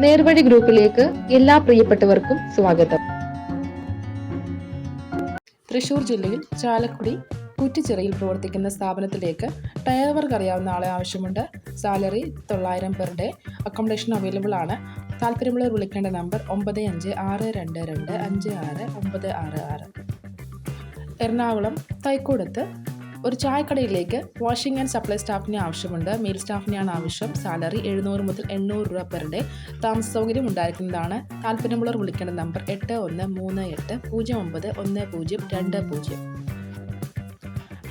നേർവഴി ഗ്രൂപ്പിലേക്ക് എല്ലാ പ്രിയപ്പെട്ടവർക്കും സ്വാഗതം. തൃശൂർ ജില്ലയിൽ ചാലക്കുടി കുറ്റിച്ചിറയിൽ പ്രവർത്തിക്കുന്ന സ്ഥാപനത്തിലേക്ക് ടയർ വർക്ക് അറിയാവുന്ന ആളെ ആവശ്യമുണ്ട്. സാലറി തൊള്ളായിരം പെർ ഡേ. അക്കോമഡേഷൻ അവൈലബിൾ ആണ്. താല്പര്യമുള്ളവർ വിളിക്കേണ്ട നമ്പർ ഒമ്പത് അഞ്ച് ആറ് രണ്ട് രണ്ട് അഞ്ച് ആറ് ഒമ്പത് ആറ് ആറ്. എറണാകുളം തൈക്കൂടത്ത് ഒരു ചായക്കടയിലേക്ക് വാഷിംഗ് ആൻഡ് സപ്ലൈ സ്റ്റാഫിനെ ആവശ്യമുണ്ട്. മെയിൽ സ്റ്റാഫിനെയാണ് ആവശ്യം. സാലറി എഴുന്നൂറ് മുതൽ എണ്ണൂറ് രൂപ പെർ ഡേ താമസ സൗകര്യം ഉണ്ടായിരിക്കുന്നതാണ്. താല്പര്യമുള്ളവർ വിളിക്കേണ്ട നമ്പർ എട്ട് ഒന്ന് മൂന്ന് എട്ട് പൂജ്യം ഒമ്പത് ഒന്ന് പൂജ്യം രണ്ട് പൂജ്യം.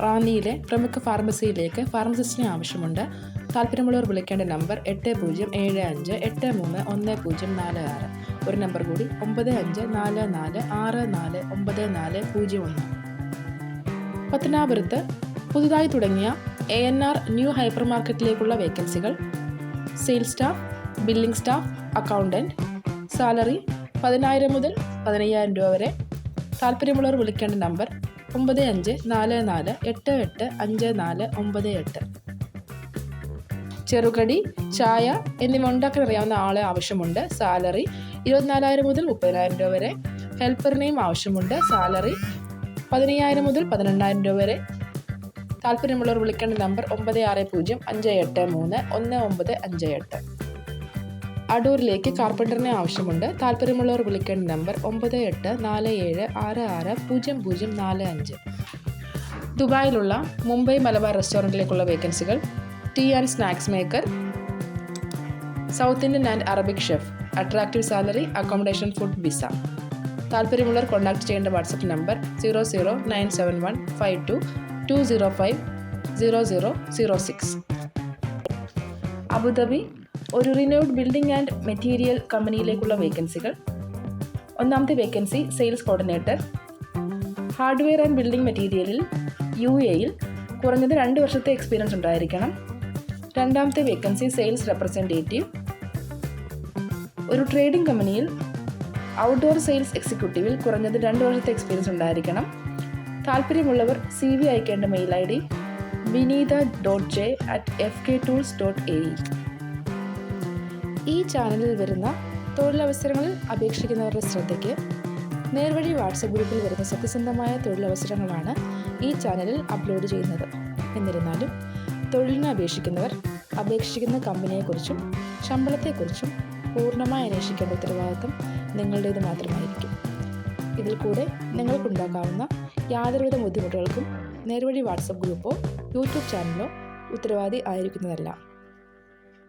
റാന്നിയിലെ പ്രമുഖ ഫാർമസിയിലേക്ക് ഫാർമസിസ്റ്റിനെ ആവശ്യമുണ്ട്. താല്പര്യമുള്ളവർ വിളിക്കേണ്ട നമ്പർ എട്ട് പൂജ്യം ഏഴ് അഞ്ച് എട്ട് മൂന്ന് ഒന്ന് പൂജ്യം നാല് ആറ്. ഒരു നമ്പർ കൂടി ഒമ്പത് അഞ്ച് നാല് നാല് ആറ് നാല് ഒമ്പത് നാല് പൂജ്യം ഒന്ന്. പത്തനാപുരത്ത് പുതുതായി തുടങ്ങിയ A N R new hyper മാർക്കറ്റിലേക്കുള്ള വേക്കൻസികൾ sales staff billing staff accountant salary പതിനായിരം മുതൽ പതിനയ്യായിരം രൂപ വരെ. താല്പര്യമുള്ളവർ വിളിക്കേണ്ട നമ്പർ ഒമ്പത് അഞ്ച് നാല് നാല് എട്ട് എട്ട് അഞ്ച് നാല് ഒമ്പത് എട്ട്. ചെറുകടി ചായ എന്നിവ ഉണ്ടാക്കാൻ അറിയാവുന്ന ആളെ ആവശ്യമുണ്ട്. സാലറി ഇരുപത്തിനാലായിരം മുതൽ മുപ്പതിനായിരം രൂപ വരെ. ഹെൽപ്പറിനെയും ആവശ്യമുണ്ട്. സാലറി പതിനയ്യായിരം മുതൽ പതിനെണ്ണായിരം രൂപ വരെ. താല്പര്യമുള്ളവർ വിളിക്കേണ്ട നമ്പർ ഒമ്പത് ആറ് പൂജ്യം അഞ്ച് എട്ട് മൂന്ന് ഒന്ന് ഒമ്പത് അഞ്ച് എട്ട്. അടൂരിലേക്ക് കാർപ്പന്ററിനെ ആവശ്യമുണ്ട്. താല്പര്യമുള്ളവർ വിളിക്കേണ്ട നമ്പർ ഒമ്പത് എട്ട് നാല് ഏഴ് ആറ് ആറ് പൂജ്യം പൂജ്യം നാല് അഞ്ച്. ദുബായിലുള്ള മുംബൈ മലബാർ റെസ്റ്റോറന്റിലേക്കുള്ള വേക്കൻസികൾ. Tea and snacks maker. South Indian and Arabic chef. Attractive salary accommodation food visa. താല്പര്യമുള്ളവർ കോൺടാക്ട് ചെയ്യേണ്ട WhatsApp number zero zero nine seven one five two two zero five zero zero zero six Abu Dhabi ഒരു റിനോഡ് building and material കമ്പനിയിലേക്കുള്ള വേക്കൻസികൾ ഒന്നാമത്തെ vacancy sales coordinator hardware and building മെറ്റീരിയലിൽ U എയിൽ കുറഞ്ഞത് രണ്ട് വർഷത്തെ എക്സ്പീരിയൻസ് ഉണ്ടായിരിക്കണം. രണ്ടാമത്തെ വേക്കൻസി സെയിൽസ് റെപ്രസെന്റേറ്റീവ് ഒരു ട്രേഡിംഗ് കമ്പനിയിൽ ഔട്ട്ഡോർ സെയിൽസ് എക്സിക്യൂട്ടീവിൽ കുറഞ്ഞത് രണ്ട് വർഷത്തെ എക്സ്പീരിയൻസ് ഉണ്ടായിരിക്കണം. താല്പര്യമുള്ളവർ സി വി അയക്കേണ്ട mail I D Vineetha dot J at F K tools dot A ഈ ചാനലിൽ വരുന്ന തൊഴിലവസരങ്ങളിൽ അപേക്ഷിക്കുന്നവരുടെ ശ്രദ്ധയ്ക്ക് നേർവഴി വാട്സപ്പ് ഗ്രൂപ്പിൽ വരുന്ന സത്യസന്ധമായ തൊഴിലവസരങ്ങളാണ് ഈ ചാനലിൽ അപ്ലോഡ് ചെയ്യുന്നത്. എന്നിരുന്നാലും തൊഴിലിന് അപേക്ഷിക്കുന്നവർ അപേക്ഷിക്കുന്ന കമ്പനിയെക്കുറിച്ചും ശമ്പളത്തെക്കുറിച്ചും പൂർണമായി അന്വേഷിക്കേണ്ട ഉത്തരവാദിത്വം നിങ്ങളുടേത് മാത്രമായിരിക്കും. ഇതിൽ കൂടെ നിങ്ങൾക്കുണ്ടാക്കാവുന്ന യാതൊരുവിധ ബുദ്ധിമുട്ടുകൾക്കും നേർവഴി വാട്സപ്പ് ഗ്രൂപ്പോ യൂട്യൂബ് ചാനലോ ഉത്തരവാദി ആയിരിക്കുന്നതല്ല.